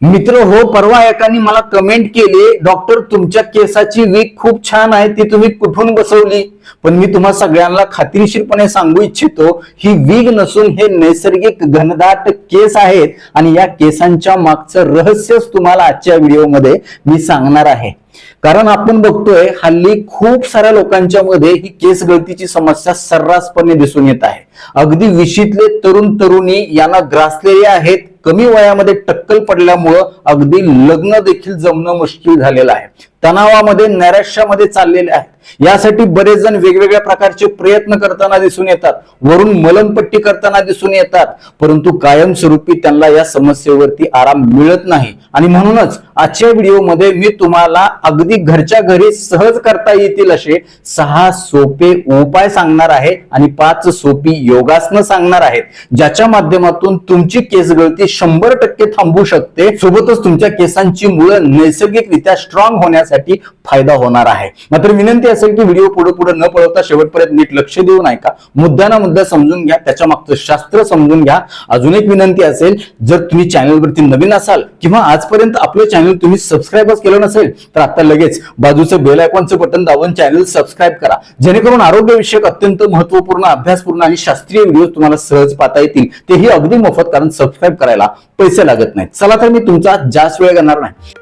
मित्र हो परवा एकाने मला कमेंट केली डॉक्टर तुमच्या केसाची वीक खूप छान आहे ती तुम्ही कुठून बसवली? पण मी तुम्हा सगळ्यांना खात्रीशीरपणे सांगू इच्छितो ही वीग नसून हे नैसर्गिक घनदाट केस आहेत आणि या केसांच्या मागचं रहस्यच तुम्हाला आजच्या व्हिडिओमध्ये मी सांगणार आहे. कारण आपण बघतोय हल्ली खूप साऱ्या लोकांच्या मध्ये ही केस गळतीची समस्या सर्रासपणे दिसून येत आहे. अगदी विशीतले तरुण तरुणी यांना ग्रासलेले आहेत कमी वयामध्ये टक्कल पडल्यामुळं अगदी लग्न देखील जमणं मुश्किल झालेलं आहे. तणावामध्ये नैराश्यामध्ये चाललेले आहेत. यासाठी बरेच जण वेगवेगळ्या प्रकारचे प्रयत्न करताना दिसून येतात. वरून मलमपट्टी करताना दिसून येतात. परंतु कायमस्वरूपी त्यांना या समस्येवरती आराम मिळत नाही. आणि म्हणूनच आजच्या व्हिडिओमध्ये मी तुम्हाला अगदी घरच्या घरी सहज करता येतील असे सहा सोपे उपाय सांगणार आहे आणि पाच सोपी योगासनं सांगणार आहेत. ज्याच्या माध्यमातून तुमची केस गळती शंभर टक्के थांबू शकते. सोबतच तुमच्या केसांची मुळं नैसर्गिकरित्या स्ट्रॉंग होण्यास करण्यासाठी फायदा होणार आहे. मात्र विनंती असेल की व्हिडिओ पुढे पुढे न पळवता शेवटपर्यंत नीट लक्ष देऊ नका. मुद्दा मुद्दा समजून घ्या त्याच्या मागचं शास्त्र समजून घ्या. अजून एक विनंती असेल जर तुम्ही चॅनलवरती नवीन असाल किंवा आजपर्यंत आपलं चॅनल तुम्ही सबस्क्राईबच केलं नसेल तर आता लगेच बाजूचं बेल आयकॉनचं बटन दाबून चॅनल सबस्क्राईब करा. जेणेकरून आरोग्यविषयक अत्यंत महत्त्वपूर्ण अभ्यासपूर्ण आणि शास्त्रीय व्हिडिओ तुम्हाला सहज पाहता येतील. तेही अगदी मोफत कारण सबस्क्राईब करायला पैसे लागत नाहीत. चला तर मी तुमचा जास्त वेळ करणार नाही.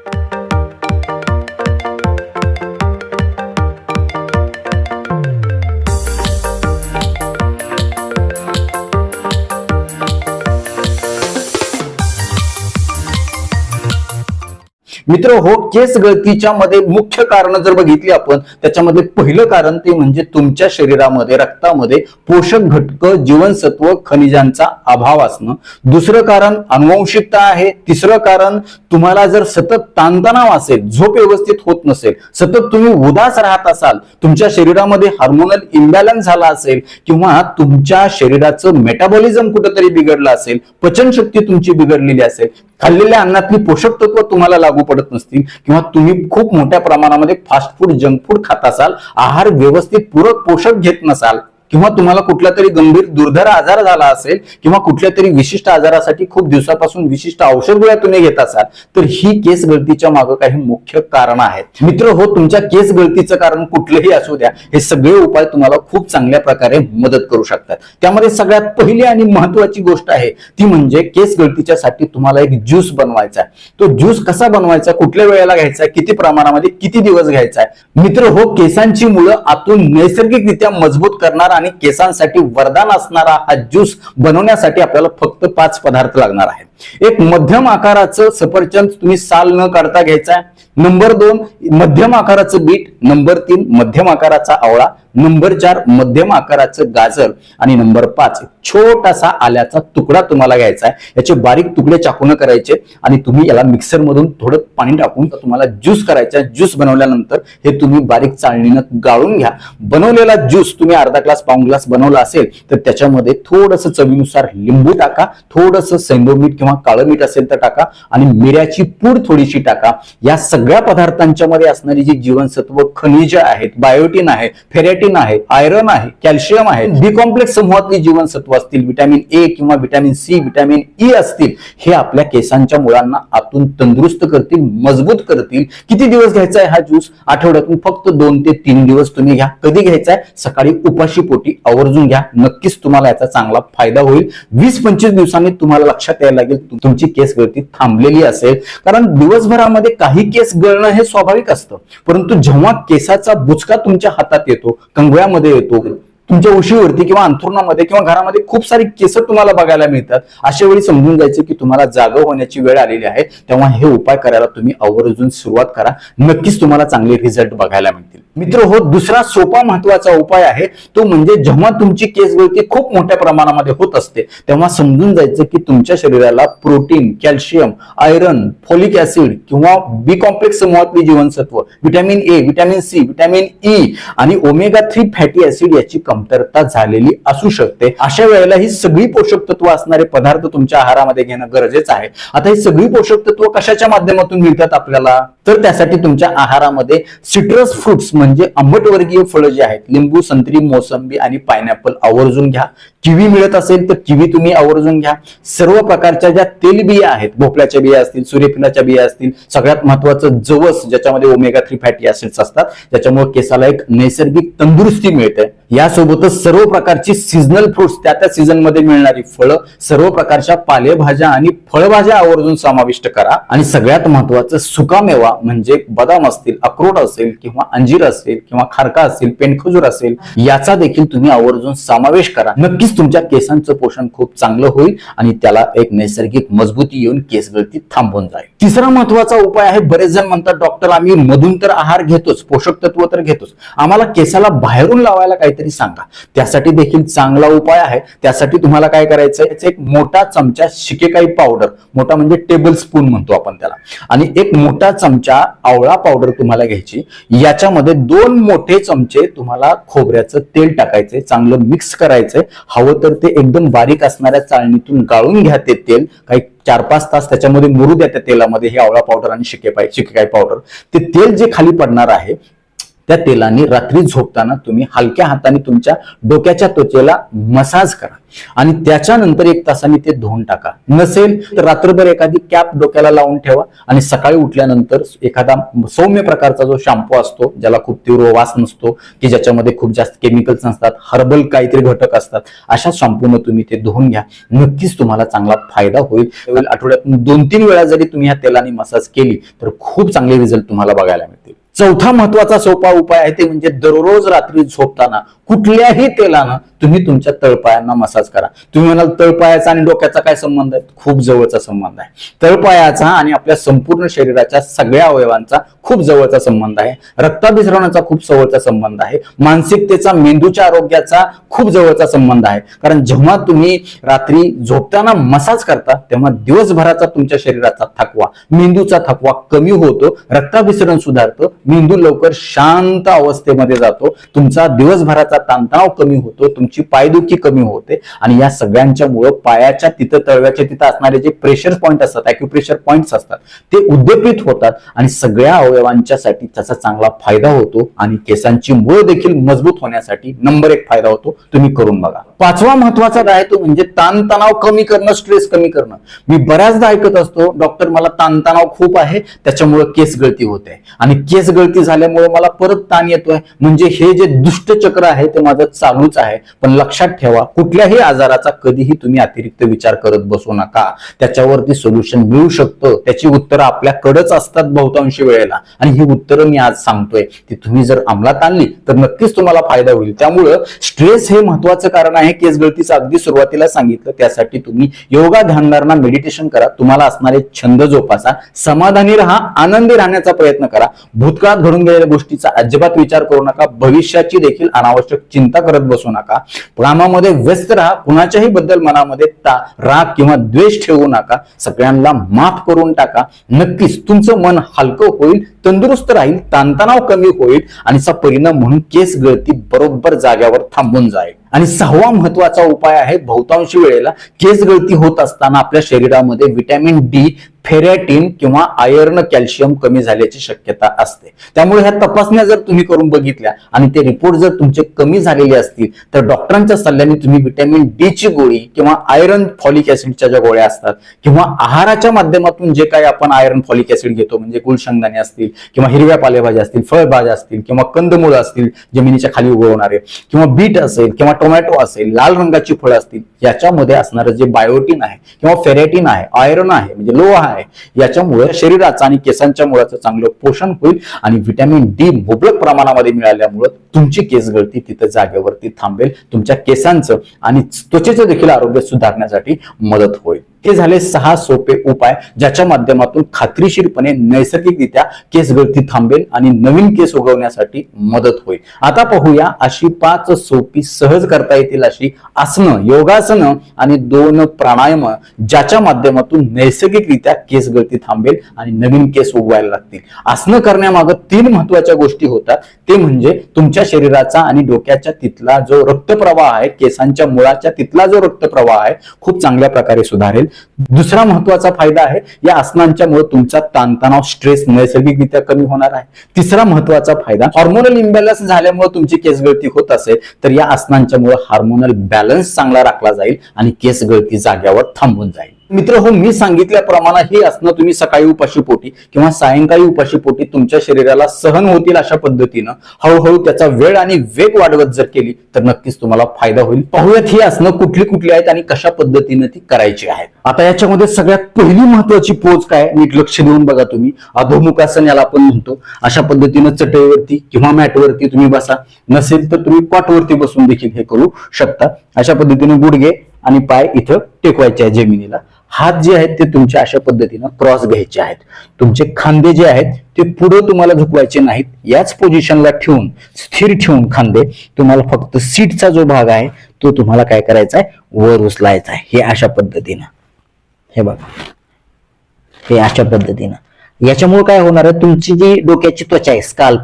मित्र हो केस गळतीच्या मध्ये मुख्य कारण जर बघितली आपण त्याच्यामध्ये पहिलं कारण ते म्हणजे तुमच्या शरीरामध्ये रक्तामध्ये पोषक घटक जीवनसत्व खनिजांचा अभाव असणं. दुसरं कारण अनुवंशिकता आहे. तिसरं कारण तुम्हाला जर सतत ताणतणाव असेल झोप व्यवस्थित होत नसेल सतत तुम्ही उदास राहत असाल तुमच्या शरीरामध्ये हार्मोनल इम्बॅलन्स झाला असेल किंवा तुमच्या शरीराचं मेटाबॉलिझम कुठेतरी बिघडलं असेल पचनशक्ती तुमची बिघडलेली असेल खाल्लेल्या अन्नातली पोषक तत्व तुम्हाला लागू पडत नसतील किंवा तुम्ही खूप मोठ्या प्रमाणामध्ये फास्ट फूड जंक फूड खात असाल आहार व्यवस्थित पूरक पोषक घेत नसाल किंवा तुम्हाला कुठला तरी गंभीर दुर्धर आजार झाला असेल किंवा कुठल्या तरी विशिष्ट आजारासाठी खूप दिवसापासून विशिष्ट औषध गोळ्या तुम्ही घेत असाल तर ही केस गळतीच्या मागे काही मुख्य कारण आहेत. मित्र हो तुमच्या केस गळतीचं कारण कुठलंही असू द्या हे सगळे उपाय तुम्हाला खूप चांगल्या प्रकारे मदत करू शकतात. त्यामध्ये सगळ्यात पहिली आणि महत्वाची गोष्ट आहे ती म्हणजे केस गळतीच्या साठी तुम्हाला एक ज्यूस बनवायचा आहे. तो ज्यूस कसा बनवायचा कुठल्या वेळेला घ्यायचा आहे किती प्रमाणामध्ये किती दिवस घ्यायचा आहे? मित्र हो केसांची मुळं आतून नैसर्गिकरित्या मजबूत करणारा आणि केसांसाठी वरदान असणारा हा ज्यूस बनवण्यासाठी आपल्याला फक्त पाच पदार्थ लागणार आहेत. एक मध्यम आकाराचं सफरचंद तुम्ही साल न काढता घ्यायचा आहे नंबर दोन मध्यम आकाराचं बीट. नंबर तीन मध्यम आकाराचा आवळा. नंबर चार मध्यम आकाराचं गाजर. आणि नंबर पाच छोटासा आल्याचा तुकडा तुम्हाला घ्यायचा आहे याचे बारीक तुकडे चाकून करायचे आणि तुम्ही याला मिक्सर मधून थोडं पाणी टाकून तुम्हाला ज्यूस करायचा ज्यूस बनवल्यानंतर हे तुम्ही बारीक चाळणीनं गाळून घ्या. बनवलेला ज्यूस तुम्ही अर्धा ग्लास पाऊन ग्लास बनवला असेल तर त्याच्यामध्ये थोडस चवीनुसार लिंबू टाका. थोडस सैंदव मीठ किंवा काळं मीठ असेल तर टाका आणि मिऱ्याची पूड थोडीशी टाका. या सगळ्या पदार्थांच्या मध्ये असणारी जी जीवनसत्व खनिज आहेत बायोटिन आहे फेरॅटिन आहे आयरन आहे कॅल्शियम आहे बी कॉम्प्लेक्स समूहातली जीवनसत्व असतील विटॅमिन ए किंवा विटॅमिन सी व्हिटॅमिन ई असतील हे आपल्या केसांच्या मुळांना आतून तंदुरुस्त करतील मजबूत करतील. किती दिवस घ्यायचा आहे हा ज्यूस आठवड्यातून फक्त दोन ते तीन दिवस तुम्ही घ्या. कधी घ्यायचा आहे? सकाळी उपाशी पोटी आवर्जून घ्या. नक्कीच तुम्हाला याचा चांगला फायदा होईल. वीस पंचवीस दिवसांनी तुम्हाला लक्षात यायला लागेल तुमची केस गळती थांबलेली असेल. कारण दिवसभरामध्ये काही केस गळणं हे स्वाभाविक असतं. परंतु जेव्हा केसाचा बुचका तुमच्या हातात येतो कंगव्यामध्ये येतो तुमच्या उशीवरती किंवा अंथरुणामध्ये किंवा घरामध्ये खूप सारी केस तुम्हाला बघायला मिळतात. अशा वेळी समजून जायचं की तुम्हाला जागा होण्याची वेळ आलेली आहे. तेव्हा हे उपाय करायला तुम्ही आवर्जून सुरुवात करा. नक्कीच तुम्हाला चांगले रिझल्ट बघायला मिळतील. मित्र हो दुसरा सोपा महत्त्वाचा उपाय आहे. तो म्हणजे जेव्हा तुमची केस गळती खूप मोठ्या प्रमाणामध्ये होत असते तेव्हा समजून जायचं की तुमच्या शरीराला protein calcium iron folic acid किंवा बी कॉम्प्लेक्स समूहातली जीवनसत्व vitamin A vitamin C vitamin E आणि ओमेगा थ्री फॅटी ऍसिड याची कमतरता झालेली असू शकते. अशा वेळेला ही सगळी पोषक तत्व असणारे पदार्थ तुमच्या आहारामध्ये घेणं गरजेचं आहे. आता ही सगळी पोषक तत्व कशाच्या माध्यमातून मिळतात आपल्याला? तर त्यासाठी तुमच्या आहारामध्ये सिट्रस फ्रुट्स म्हणजे आंबटवर्गीय फळं जे आहेत लिंबू संत्री मोसंबी आणि पायनॅपल आवर्जून घ्या. किवी मिळत असेल तर किवी तुम्ही आवर्जून घ्या. सर्व प्रकारच्या ज्या तेलबिया आहेत भोपळ्याच्या बिया असतील सूर्यफुलाच्या बिया असतील सगळ्यात महत्वाचं जवस ज्याच्यामध्ये ओमेगा थ्री फॅटी ऍसिड्स असतात ज्याच्यामुळे केसाला एक नैसर्गिक तंदुरुस्ती मिळते. यासोबतच सर्व प्रकारची सीझनल फ्रुट्स त्या त्या सीझनमध्ये मिळणारी फळं सर्व प्रकारच्या पालेभाज्या आणि फळभाज्या आवर्जून समाविष्ट करा. आणि सगळ्यात महत्वाचं सुकामेवा म्हणजे बदाम असतील अक्रोड असेल किंवा अंजीर असेल किंवा खारका असेल पेनखजूर असेल याचा देखील तुम्ही आवर्जून समावेश करा. नक्कीच तुमच्या केसांचं पोषण खूप चांगलं होईल आणि त्याला एक नैसर्गिक मजबूती येऊन केस गळती थांबून जाईल. तिसरा महत्त्वाचा उपाय आहे बरेच जण म्हणतात डॉक्टर आम्ही मधून तर आहार घेतोच पोषक तत्व तर घेतोच. आम्हाला केसाला बाहेरून लावायला काहीतरी सांगा. त्यासाठी देखील चांगला उपाय आहे. त्यासाठी तुम्हाला काय करायचं एक मोठा चमचा शिकेकाई पावडर मोठा म्हणजे टेबल स्पून म्हणतो आपण त्याला. आणि एक मोठा चमचा आवळा पावडर तुम्हाला घ्यायची. याच्यामध्ये दोन मोठे चमचे तुम्हाला खोबऱ्याचं तेल टाकायचे चांगलं मिक्स करायचंय. हवं तर ते एकदम बारीक असणाऱ्या चाळणीतून गाळून घ्या ते तेल. काही चार पाच तास त्याच्यामध्ये मुरू द्या त्या तेलामध्ये हे आवळा पावडर आणि शिकेपाय शिकेकाई पावडर ते तेल जे खाली पडणार आहे त्या तेलाने रात्री झोपताना तुम्ही हलक्या हाताने तुमच्या डोक्याच्या त्वचेला मसाज करा. आणि त्याच्यानंतर एक तासाने ते धुवून टाका. नसेल तर रात्रभर एखादी कॅप डोक्याला लावून ठेवा आणि सकाळी उठल्यानंतर एखादा सौम्य प्रकारचा जो शॅम्पू असतो ज्याला खूप तीव्र वास नसतो की ज्याच्यामध्ये खूप जास्त केमिकल्स नसतात हर्बल काहीतरी घटक असतात अशा शॅम्पूनं तुम्ही ते धुवून घ्या. नक्कीच तुम्हाला चांगला फायदा होईल. आठवड्यातून दोन तीन वेळा जरी तुम्ही ह्या तेलाने मसाज केली तर खूप चांगले रिझल्ट तुम्हाला बघायला मिळेल चौथा महत्त्वाचा सोपा उपाय आहे ते म्हणजे दररोज रात्री झोपताना कुठल्याही तेलानं तुम्ही तुमच्या तळपायांना मसाज करा. तुम्ही म्हणाल तळपायाचा आणि डोक्याचा काय संबंध आहे? खूप जवळचा संबंध आहे. तळपायाचा आणि आपल्या संपूर्ण शरीराच्या सगळ्या अवयवांचा खूप जवळचा संबंध आहे. रक्ताभिसरणाचा खूप जवळचा संबंध आहे. मानसिकतेचा मेंदूच्या आरोग्याचा खूप जवळचा संबंध आहे. कारण जेव्हा तुम्ही रात्री झोपताना मसाज करता तेव्हा दिवसभराचा तुमच्या शरीराचा थकवा मेंदूचा थकवा कमी होतो रक्ताभिसरण सुधारतं मेंदू लवकर शांत अवस्थेमध्ये जातो तुमचा दिवसभराचा ताणतणाव कमी होतो तुमची पायदुखी कमी होते आणि या सगळ्यांच्या मुळे पायाच्या तिथं तळव्याच्या तिथं असणारे जे प्रेशर पॉईंट असतात अॅक्युप्रेशर पॉईंट्स असतात ते उद्दीपित होतात आणि सगळ्या अवयवांच्यासाठी त्याचा चांगला फायदा होतो आणि केसांची मुळे देखील मजबूत होण्यासाठी नंबर एक फायदा होतो. तुम्ही करून बघा. पाचवा महत्त्वाचा काय तो म्हणजे ताणतणाव कमी करणं स्ट्रेस कमी करणं. मी बऱ्याचदा ऐकत असतो डॉक्टर मला ताणतणाव खूप आहे त्याच्यामुळे केस गळती होते. आणि केस गळती झाल्यामुळे मला परत ताण येतोय. म्हणजे हे जे दुष्ट चक्र आहे ते माझं चालूच आहे. पण लक्षात ठेवा कुठल्याही आजाराचा कधीही तुम्ही अतिरिक्त विचार करत बसू नका. त्याच्यावरती सोल्युशन मिळू शकतं. त्याची उत्तरं आपल्याकडेच असतात बहुतांशी वेळेला. आणि ही उत्तरं मी आज सांगतोय. ती तुम्ही जर अंमलात आणली तर नक्कीच तुम्हाला फायदा होईल. त्यामुळं स्ट्रेस हे महत्वाचं कारण आहे. केस गळतीचं अगदी सुरुवातीला सांगितलं. त्यासाठी तुम्ही योगा ध्यानधारणा मेडिटेशन करा. तुम्हाला असणारे छंद जोपासा. समाधानी राहा. आनंदी राहण्याचा प्रयत्न करा. भूतकाळात घडून गेलेल्या गोष्टीचा अजिबात विचार करू नका. भविष्याची देखील अनावश्यक चिंता करत बसू नका. कामामध्ये व्यस्त राहा कुणाच्याही बद्दल मनामध्ये ता राग किंवा द्वेष ठेवू नका. सगळ्यांना माफ करून टाका. नक्कीच तुमचं मन हलकं होईल तंदुरुस्त राहील ताणतणाव कमी होईल आणि परिणाम म्हणून केस गळती बरोबर जाग्यावर थांबून जाईल. आणि सहावा महत्त्वाचा उपाय आहे बहुतांशी वेळेला केस गळती होत असताना आपल्या शरीरामध्ये व्हिटॅमिन डी फेरॅटिन किंवा आयर्न कॅल्शियम कमी झाल्याची शक्यता असते. त्यामुळे ह्या तपासण्या जर तुम्ही करून बघितल्या आणि ते रिपोर्ट जर तुमचे कमी झालेले असतील तर डॉक्टरांच्या सल्ल्याने तुम्ही व्हिटॅमिन डी ची गोळी किंवा आयर्न फॉलिक ऍसिडच्या ज्या गोळ्या असतात किंवा आहाराच्या माध्यमातून जे काही आपण आयर्न फॉलिक ऍसिड घेतो म्हणजे गुळशंगदाणे असतील किंवा हिरव्या पालेभाज्या असतील फळभाज्या असतील किंवा कंदमुळं असतील जमिनीच्या खाली उगवणारे किंवा बीट असेल किंवा टोमॅटो असेल लाल रंगाची फळं असतील याच्यामध्ये असणारं जे बायोटिन आहे किंवा फेरेटिन आहे आयरन आहे म्हणजे लोह आहे याच्यामुळे शरीराचं आणि केसांच्या मुळाचं चांगलं पोषण होईल आणि व्हिटॅमिन डी मुबलक प्रमाणामध्ये मिळाल्यामुळे तुमची केस गळती तिथं जागेवरती थांबेल तुमच्या केसांचं आणि त्वचेचं देखील आरोग्य सुधारण्यासाठी मदत होईल. हे झाले सहा सोपे उपाय ज्याच्या माध्यमातून खात्रीशीरपणे नैसर्गिकरित्या केस गळती थांबेल आणि नवीन केस उगवण्यासाठी मदत होईल. आता पाहूया अशी पाच सोपी सहज करता येतील अशी आसनं योगासनं आणि दोन प्राणायाम ज्याच्या माध्यमातून नैसर्गिकरित्या केस गळती थांबेल आणि नवीन केस उगवायला लागतील. आसनं करण्यामागं तीन महत्त्वाच्या गोष्टी होतात. ते म्हणजे तुमच्या शरीराचा आणि डोक्याच्या तिथला जो रक्तप्रवाह आहे केसांच्या मुळाच्या तिथला जो रक्तप्रवाह आहे खूप चांगल्या प्रकारे सुधारेल. दुसरा महत्त्वाचा फायदा आहे या आसनांच्यामुळे तुमचा ताणतणाव स्ट्रेस नैसर्गिकरित्या कमी होणार आहे. तिसरा महत्त्वाचा फायदा हॉर्मोनल इम्बॅलन्स झाल्यामुळे तुमची केस गळती होत असेल तर या आसनांच्यामुळे हार्मोनल बॅलन्स चांगला राखला जाईल आणि केस गळती जाग्यावर थांबून जाईल. मित्र हो मी सांगितल्याप्रमाणे ही आसनं तुम्ही सकाळी उपाशी पोटी किंवा सायंकाळी उपाशी पोटी तुमच्या शरीराला सहन होतील अशा पद्धतीनं हळूहळू त्याचा वेळ आणि वेग वाढवत जर केली तर नक्कीच तुम्हाला फायदा होईल. पाहूयात ही आसनं कुठली कुठली आहेत आणि कशा पद्धतीनं ती करायची आहेत. आता याच्यामध्ये सगळ्यात पहिली महत्वाची पोच काय नीट लक्ष देऊन बघा तुम्ही. अधोमुखासन याला आपण म्हणतो. अशा पद्धतीनं चटईवरती किंवा मॅटवरती तुम्ही बसा. नसेल तर तुम्ही कॉटवरती बसून देखील हे करू शकता. अशा पद्धतीने गुडघे आणि पाय इथं टेकवायचे आहे जमिनीला. हात जे आहेत ते तुमच्या अशा पद्धतीनं क्रॉस घ्यायचे आहेत. तुमचे खांदे जे आहेत ते पुढे तुम्हाला झुकवायचे नाहीत. याच पोझिशनला ठेवून स्थिर ठेवून खांदे तुम्हाला फक्त सीटचा जो भाग आहे तो तुम्हाला काय करायचा आहे? वर उचलायचा आहे. हे अशा पद्धतीनं. हे बघा. हे अशा पद्धतीनं. याच्यामुळे काय होणार आहे? तुमची जी डोक्याची त्वचा आहे स्काल्प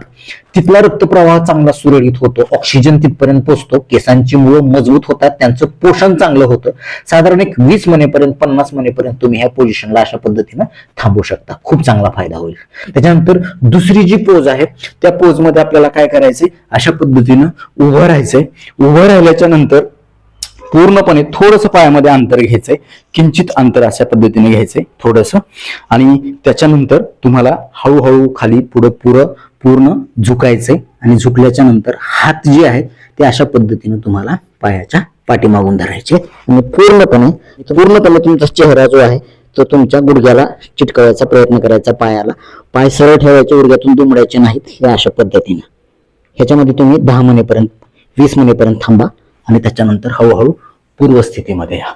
तिथला रक्तप्रवाह चांगला सुरळीत होतो. ऑक्सिजन तिथपर्यंत पोहोचतो केसांची मुळं मजबूत होतात. त्यांचं पोषण चांगलं होतं. साधारण एक वीस महिनेपर्यंत पन्नास महिनेपर्यंत तुम्ही ह्या पोझिशनला अशा पद्धतीनं थांबू शकता. खूप चांगला फायदा होईल. त्याच्यानंतर दुसरी जी पोज आहे त्या पोजमध्ये आपल्याला काय करायचंय? अशा पद्धतीनं उभं राहायचंय. उभं राहिल्याच्या नंतर पूर्णपणे थोडंसं पायामध्ये अंतर घ्यायचंय. किंचित अंतर अशा पद्धतीने घ्यायचंय थोडंसं. आणि त्याच्यानंतर तुम्हाला हळूहळू खाली पुढं पुरं पूर्ण झुकायचंय. आणि झुकल्याच्या नंतर हात जे आहेत ते अशा पद्धतीने तुम्हाला पायाच्या पाठीमागून धरायचे. आणि पूर्णपणे पूर्णपणे तुमचा चेहरा जो आहे तो तुमच्या गुडघ्याला चिटकवायचा प्रयत्न करायचा पायाला. पाय सरळ ठेवायचे गुडघ्यातून दुमडायचे नाहीत हे अशा पद्धतीनं. ह्याच्यामध्ये तुम्ही दहा महिनेपर्यंत वीस महिनेपर्यंत थांबा. आणि त्याच्यानंतर हळूहळू पूर्वस्थितीमध्ये या.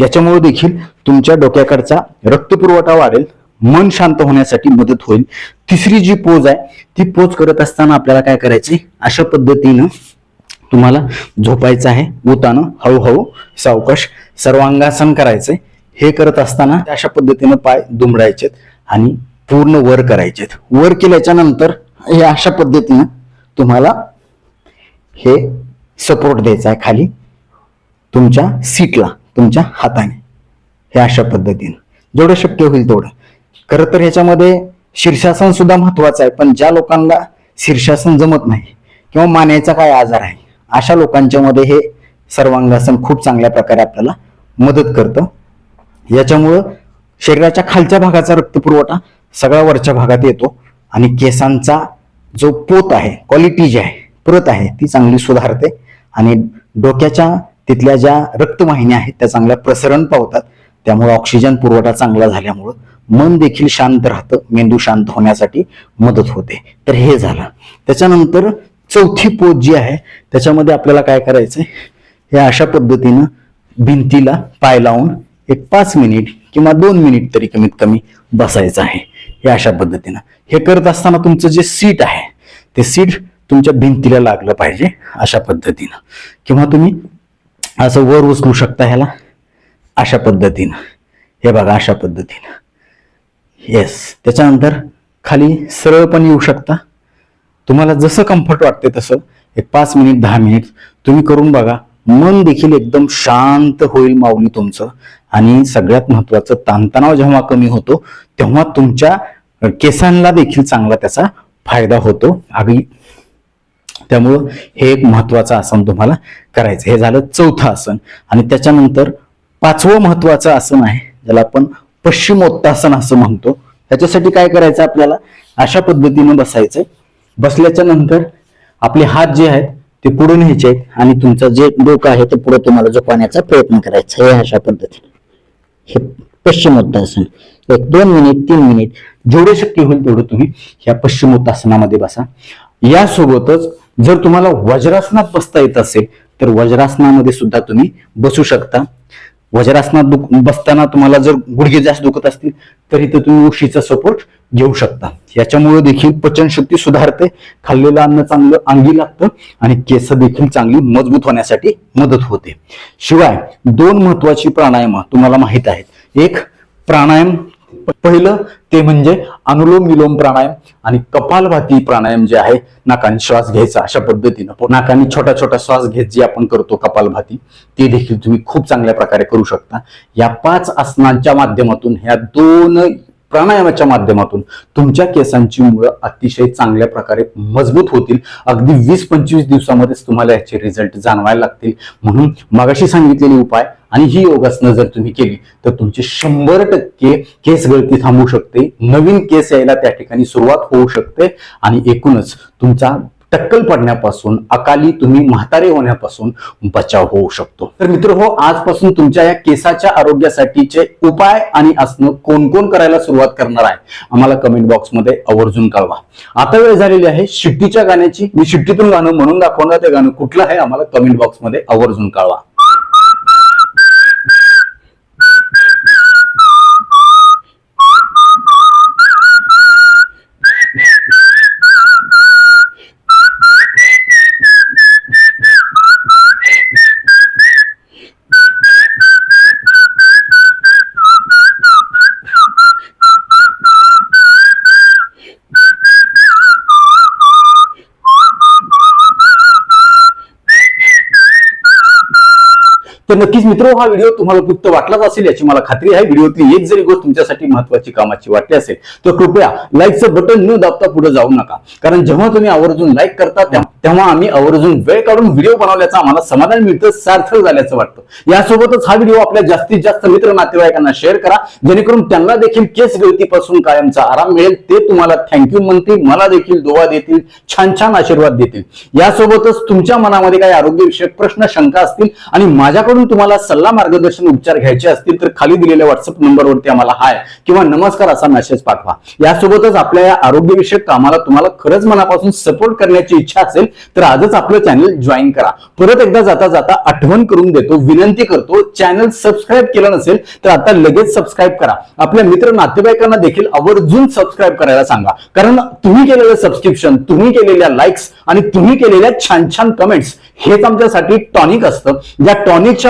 याच्यामुळे देखील तुमच्या डोक्याकडचा रक्तपुरवठा वाढेल मन शांत होण्यासाठी मदत होईल. तिसरी जी पोज आहे ती पोज करत असताना आपल्याला काय करायचे अशा पद्धतीनं तुम्हाला झोपायचं आहे उतानं हळूहळू सावकाश सर्वांगासन करायचंय. हे करत असताना अशा पद्धतीनं पाय दुमडायचेत आणि पूर्ण वर करायचेत. वर केल्याच्यानंतर हे अशा पद्धतीनं तुम्हाला हे सपोर्ट द्यायचा आहे खाली. तुमच्या सीटला तुमच्या हाताने. हे अशा पद्धतीनं. जेवढं शक्य होईल तेवढं. खरं तर ह्याच्यामध्ये शीर्षासन सुद्धा महत्वाचं आहे पण ज्या लोकांना शीर्षासन जमत नाही किंवा मानेचा काय आजार आहे अशा लोकांच्या मध्ये हे सर्वांगासन खूप चांगल्या प्रकारे आपल्याला मदत करतं. याच्यामुळं शरीराच्या खालच्या भागाचा रक्तपुरवठा सगळा वरच्या भागात येतो आणि केसांचा जो पोत आहे क्वालिटी जी आहे प्रत आहे ती चांगली सुधारते आणि डोक्याच्या तिथल्या ज्या रक्तवाहिन्या आहेत त्या चांगल्या प्रसरण पावतात. त्यामुळे ऑक्सिजन पुरवठा चांगला झाल्यामुळं मन देखील शांत राहतं मेंदू शांत होण्यासाठी मदत होते. तर हे झालं. त्याच्यानंतर चौथी पोत जी आहे त्याच्यामध्ये आपल्याला काय करायचंय? हे अशा पद्धतीनं भिंतीला पाय लावून एक पाच मिनिट किंवा दोन मिनिट तरी कमीत कमी बसायचं आहे. हे अशा पद्धतीनं. हे करत असताना तुमचं जे सीट आहे ते सीट तुमच्या भिंतीला लागलं पाहिजे अशा पद्धतीनं. किंवा तुम्ही असं वर उचलू शकता ह्याला? अशा पद्धतीनं. हे बघा अशा पद्धतीनं. येस त्याच्यानंतर खाली सरळ पण येऊ शकता. तुम्हाला जसं कम्फर्ट वाटते तसं. एक पाच मिनिट दहा मिनिट तुम्ही करून बघा. मन देखील एकदम शांत होईल माऊली तुमचं. आणि सगळ्यात महत्वाचं ताणतणाव जेव्हा कमी होतो तेव्हा तुमच्या केसांना देखील चांगला त्याचा फायदा होतो. अगदी त्यामुळं हे एक महत्वाचं आसन तुम्हाला करायचं. हे झालं चौथं आसन. आणि त्याच्यानंतर पाचवं महत्वाचं आसन आहे ज्याला आपण पश्चिमोत्तासन असं म्हणतो. त्याच्यासाठी काय करायचं आपल्याला? अशा पद्धतीने बसायचंय बसल्याच्या नंतर आपले हात जे आहेत ते पुढे न्यायचे आहेत आणि तुमचं जे डोकं आहे ते पुढे तुम्हाला झोपवण्याचा प्रयत्न करायचा. आहे अशा पद्धतीने. हे पश्चिमोत्तासन. एक दोन मिनिट तीन मिनिट. जेवढे शक्य होईल तेवढं तुम्ही ह्या पश्चिमोत्तासनामध्ये बसा. यासोबतच जर तुम्हाला वज्रासनात बसता येत असेल तर वज्रासनामध्ये सुद्धा तुम्ही बसू शकता. वज्रासनात दुख बसताना तुम्हाला जर गुडघे जास्त दुखत असतील तरी तर तुम्ही उशीचा सपोर्ट घेऊ शकता. याच्यामुळे देखील पचनशक्ती सुधारते खाल्लेलं अन्न चांगलं अंगी लागतं आणि केस देखील चांगली मजबूत होण्यासाठी मदत होते. शिवाय दोन महत्वाची प्राणायाम तुम्हाला माहीत आहेत. एक प्राणायाम पहिलं ते म्हणजे अनुलोम विलोम प्राणायाम आणि कपालभाती प्राणायाम जे आहे नाकाने श्वास घ्यायचा अशा पद्धतीनं. नाकाने छोटा छोटा श्वास घेत जे आपण करतो कपालभाती ते देखील तुम्ही खूप चांगल्या प्रकारे करू शकता. या पाच आसनांच्या माध्यमातून ह्या दोन प्राणायामाच्या माध्यमातून तुमच्या केसांची मुळं अतिशय चांगल्या प्रकारे मजबूत होतील. अगदी वीस पंचवीस दिवसामध्येच तुम्हाला याचे रिझल्ट जाणवायला लागतील. म्हणून मगाशी सांगितलेले उपाय आणि ही योगासनं जर तुम्ही केली तर तुमचे शंभर टक्के केस गळती थांबू शकते. नवीन केस यायला त्या ठिकाणी सुरुवात होऊ शकते. आणि एकूणच तुमचा टक्कल पडण्यापासून अकाली तुम्ही म्हातारे होण्यापासून बचाव होऊ शकतो. तर मित्र हो आजपासून तुमच्या या केसाच्या आरोग्यासाठीचे उपाय आणि असणं कोण कोण करायला सुरुवात करणार आहे आम्हाला कमेंट बॉक्समध्ये आवर्जून कळवा. आता वेळ झालेली आहे शिट्टीच्या गाण्याची. मी शिट्टीतून गाणं म्हणून दाखवणार ते गाणं कुठलं आहे आम्हाला कमेंट बॉक्समध्ये आवर्जून कळवा. तर नक्कीच मित्र हा व्हिडिओ तुम्हाला उपयुक्त वाटलाच असेल याची मला खात्री आहे. व्हिडिओतली एक जरी गोष्ट तुमच्यासाठी महत्वाची कामाची वाटली असेल तर कृपया लाईकचं बटन न दाबता पुढे जाऊ नका. कारण जेव्हा तुम्ही आवर्जून लाईक करता तेव्हा- तेव्हा आम्ही आवर्जून वेळ काढून व्हिडिओ बनवल्याचं आम्हाला समाधान मिळतं सार्थक झाल्याचं वाटतं. यासोबतच हा व्हिडिओ आपल्या जास्तीत जास्त मित्र नातेवाईकांना शेअर करा. जेणेकरून त्यांना देखील केस गळतीपासून कायमचा आराम मिळेल. ते तुम्हाला थँक्यू म्हणतील मला देखील दुवा देतील छान छान आशीर्वाद देतील. यासोबतच तुमच्या मनामध्ये काही आरोग्यविषयक प्रश्न शंका असतील आणि माझ्याकडून तुम्हाला सल्ला मार्गदर्शन उपचार घ्यायचे असतील तर खाली दिलेल्या व्हॉट्सअप नंबरवरती आम्हाला हाय किंवा नमस्कार असा मेसेज पाठवा. यासोबतच आपल्या या आरोग्यविषयक कामाला तुम्हाला खरंच मनापासून सपोर्ट करण्याची इच्छा असेल तर आजच आपलं चॅनल जॉईन करा. परत एकदा जाता जाता आठवण करून देतो विनंती करतो चॅनल सबस्क्राईब केलं नसेल तर आता लगेच सबस्क्राईब करा. आपल्या मित्र नातेवाईकांना देखील आवर्जून सबस्क्राईब करायला सांगा. कारण तुम्ही केलेलं सबस्क्रिप्शन तुम्ही केलेल्या लाईक्स आणि तुम्ही केलेल्या छान छान कमेंट्स हेच आमच्यासाठी टॉनिक असतं. या टॉनिकच्या